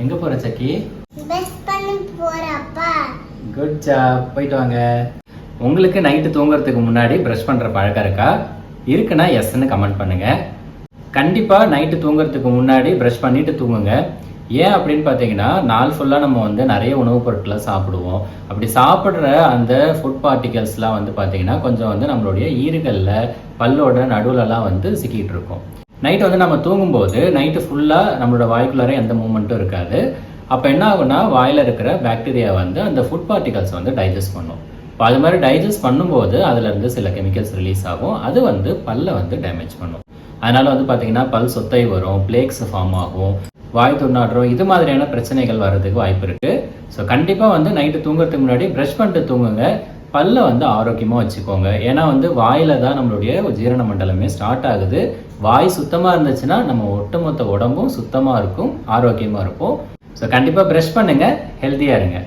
எங்கே போகிற சக்கி? பெஸ்ட் பண்ண போறப்பா குட் ஜாப் போயிட்டு வாங்க. உங்களுக்கு நைட்டு தூங்குறதுக்கு முன்னாடி ப்ரஷ் பண்ணுற பழக்கம் இருக்கா? இருக்குன்னா எஸ்ன்னு கமெண்ட் பண்ணுங்க. கண்டிப்பாக நைட்டு தூங்குறதுக்கு முன்னாடி ப்ரஷ் பண்ணிட்டு தூங்குங்க. ஏன் அப்படின்னு பார்த்தீங்கன்னா நாள் ஃபுல்லாக நம்ம வந்து நிறைய உணவுப் பொருட்களை சாப்பிடுவோம். அப்படி சாப்பிட்ற அந்த ஃபுட் பார்ட்டிகல்ஸ்லாம் வந்து பார்த்தீங்கன்னா கொஞ்சம் வந்து நம்மளுடைய ஈறுகளில் பல்லோட நடுவுலலாம் வந்து சிக்கிட்டு இருக்கும். நைட் வந்து நம்ம தூங்கும்போது நைட்டு ஃபுல்லாக நம்மளோட வாய்க்குள்ளார எந்த மூமெண்ட்டும் இருக்காது. அப்போ என்ன ஆகும்னா வாயில் இருக்கிற பாக்டீரியா வந்து அந்த ஃபுட் பார்ட்டிகல்ஸ் வந்து டைஜஸ்ட் பண்ணும். இப்போ அது மாதிரி டைஜஸ்ட் பண்ணும்போது அதுலேருந்து சில கெமிக்கல்ஸ் ரிலீஸ் ஆகும். அது வந்து பல்லை வந்து டேமேஜ் பண்ணும். அதனால வந்து பார்த்தீங்கன்னா பல் சொத்தை வரும் பிளேக்ஸ் ஃபார்ம் ஆகும் வாய் துண்ணாடுறோம். இது மாதிரியான பிரச்சனைகள் வர்றதுக்கு வாய்ப்பு இருக்கு. ஸோ கண்டிப்பாக வந்து நைட்டு தூங்குறதுக்கு முன்னாடி ப்ரஷ் பண்ணிட்டு தூங்குங்க. பல்லை வந்து ஆரோக்கியமாக வச்சுக்கோங்க. ஏன்னா வந்து வாயில் தான் நம்மளுடைய ஜீரண மண்டலமே ஸ்டார்ட் ஆகுது. வாய் சுத்தமாக இருந்துச்சுன்னா நம்ம ஒட்டுமொத்த உடம்பும் சுத்தமாக இருக்கும் ஆரோக்கியமாக இருப்போம். ஸோ கண்டிப்பாக ப்ரெஷ் பண்ணுங்க ஹெல்த்தியாக இருங்க.